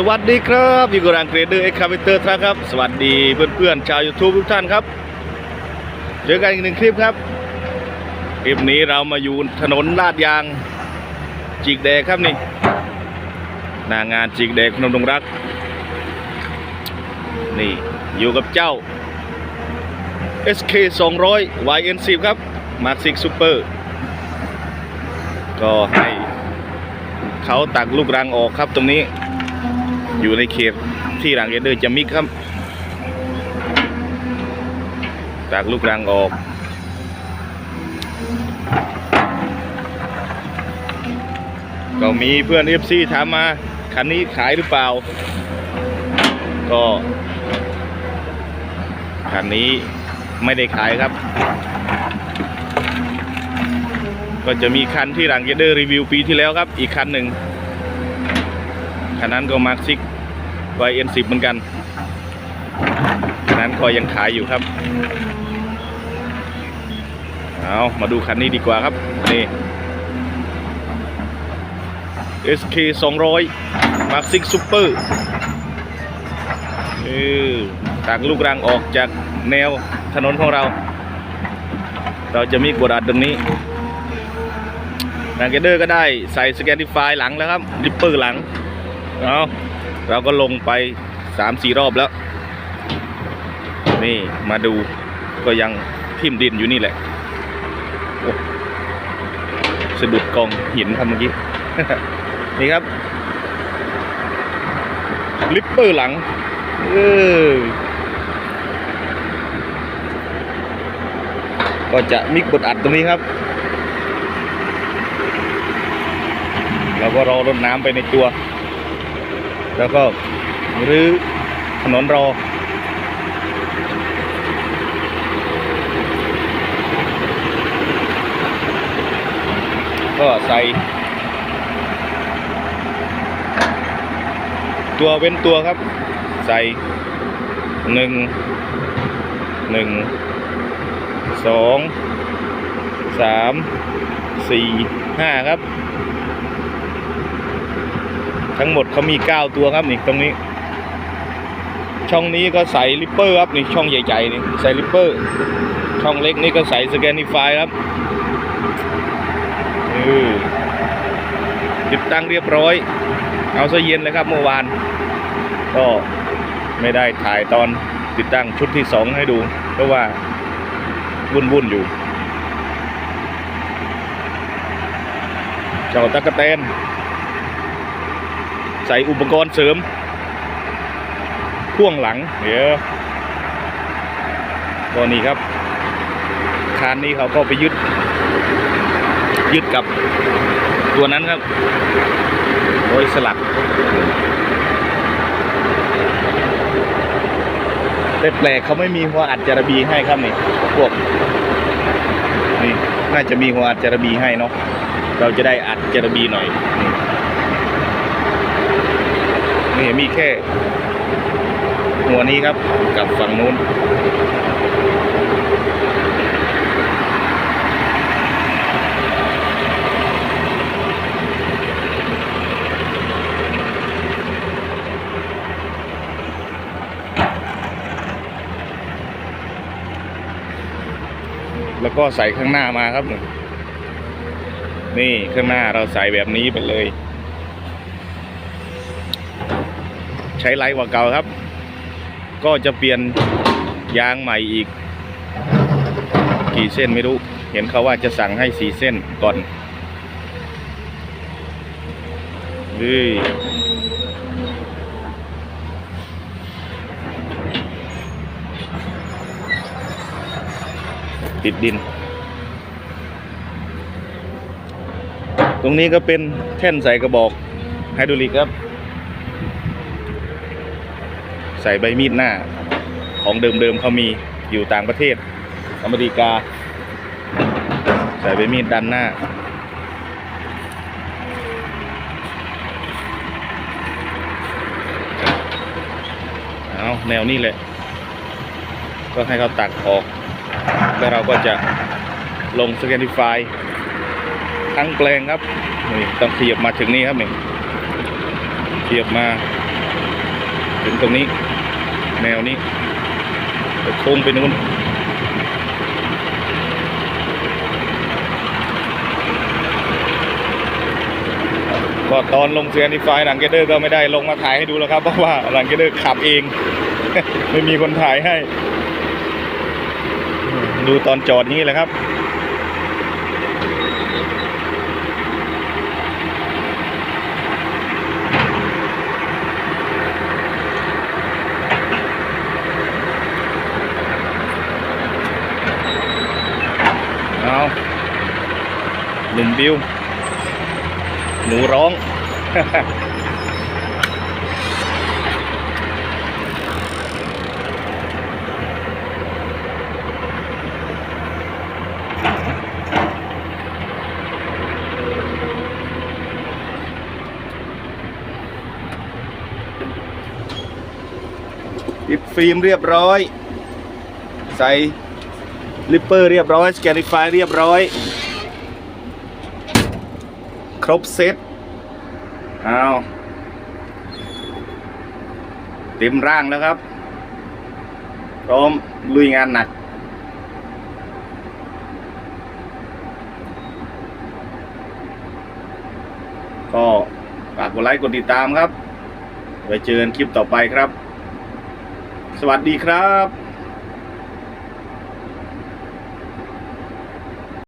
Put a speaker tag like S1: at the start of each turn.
S1: สวัสดีครับอยู่กับรางเกรเดอร์เอ็กคาเวเตอร์ครับ สวัสดีเพื่อนๆชาว YouTube ทุกท่านครับ เจอกันอีกหนึ่งคลิปครับ คลิปนี้เรามาอยู่ถนนลาดยาง จิกแดกครับนี่หนางานจิกแดกพนมดงรัก นี่อยู่กับเจ้า SK 200 YN10 ครับ Mark 6 Super ก็ให้เขาตักลูกรังออกครับตรงนี้ อยู่ในเขตที่หลังเอเดอร์จะมิกครับตักลูกรังออกก็มีเพื่อน FC ถามมาคันนี้ขายหรือเปล่า ก็คันนี้ไม่ได้ขายครับ ก็จะมีคันที่หลังเกเดอร์รีวิวปีที่แล้วครับ อีกคันหนึ่ง คันนั้นก็มาร์คซิกไวเอ็นสิบเหมือนกันคันนั้นก็ยังขายอยู่ครับ เอามาดูคันนี้ดีกว่าครับ นี่ SK 200 Mark 6 Super เออตักลูกรังออกจากแนวถนนของเรา เราจะมีกดอัดตรงนี้นางเกเดอร์ก็ได้ใส่สแกนดิฟายหลังแล้วครับริปเปอร์หลัง เอาเราก็ลงไปสามสี่รอบแล้ว นี่มาดูก็ยังทิ่มดินอยู่นี่แหละสะดุดกองหินครับเมื่อกี้ นี่ครับ ลิปเปอร์หลัง เออก็จะมิกบดอัดตรงนี้ครับ เราก็รอรดน้ำไปในตัว แล้วก็รื้อถนนรอก็ใส่ ตัวเว้นตัวครับ ใส่หนึ่งหนึ่งสองสามสี่ห้าครับ ทั้งหมดเขามี 9 ตัวครับนี่ตรงนี้ ช่องนี้ก็ใส่ลิปเปอร์ครับนี่ช่องใหญ่ๆนี่ใส่ลิปเปอร์ ช่องเล็กนี่ก็ใส่สแกนิฟายครับติดตั้งเรียบร้อย เอาซะเย็นเลยครับเมื่อวาน ก็ไม่ได้ถ่ายตอนติดตั้งชุดที่ 2 ให้ดู เพราะว่าวุ่นๆอยู่เจ้าตะกะแตน ใส่อุปกรณ์เสริมพ่วงหลัง เดี๋ยวก็นี่ครับ คานนี้เขาก็ไปยึด ยึดกับตัวนั้นครับ โดยสลัก แต่แปลกเขาไม่มีหัวอัดจารบีให้ครับนี่ พวก นี่ น่าจะมีหัวอัดจารบีให้เนาะ เราจะได้อัดจารบีหน่อยนี่ นี่มีแค่ หัวนี้ครับกับฝั่งนู้นแล้วก็ใส่ข้างหน้ามาครับ นี่ข้างหน้าเราใส่แบบนี้ไปเลย ใช้ไลท์กว่าเก่าครับ ก็จะเปลี่ยนยางใหม่อีก กี่เส้นไม่รู้ เห็นเขาว่าจะสั่งให้สี่เส้นก่อนเฮ้ยติดดิน ตรงนี้ก็เป็นแท่นใส่กระบอกไฮดรอลิกครับ ใส่ใบมีดหน้า ของเดิมๆเขามีอยู่ต่างประเทศ อเมริกา ใส่ใบมีดด้านหน้า เอาแนวนี้แหละ ก็ให้เขาตักออก แล้วเราก็จะลงสแกนดิฟายทั้งแปลงครับนี่ต้องขยับมาถึงนี่ครับนี่ขยับมา ถึงตรงนี้ แนวนี้โค้งไปนู้นก็ตอนลงเซียนดีไฟหลังเกเดอร์ก็ไม่ได้ลงมาถ่ายให้ดูแล้วครับ เพราะว่าหลังเกเดอร์ขับเอง ไม่มีคนถ่ายให้ ดูตอนจอดนี้แหละครับ เอาหนุ่มบิวหนูร้องติดฟิล์มเรียบร้อย ใส่ ลิปเปอร์เรียบร้อยสแกนิฟายเรียบร้อย ครบเซตเอาเต็มร่างแล้วครับ พร้อมลุยงานหนัก ก็ฝากกดไลค์กดติดตามครับ ไว้เจอกันคลิปต่อไปครับ สวัสดีครับ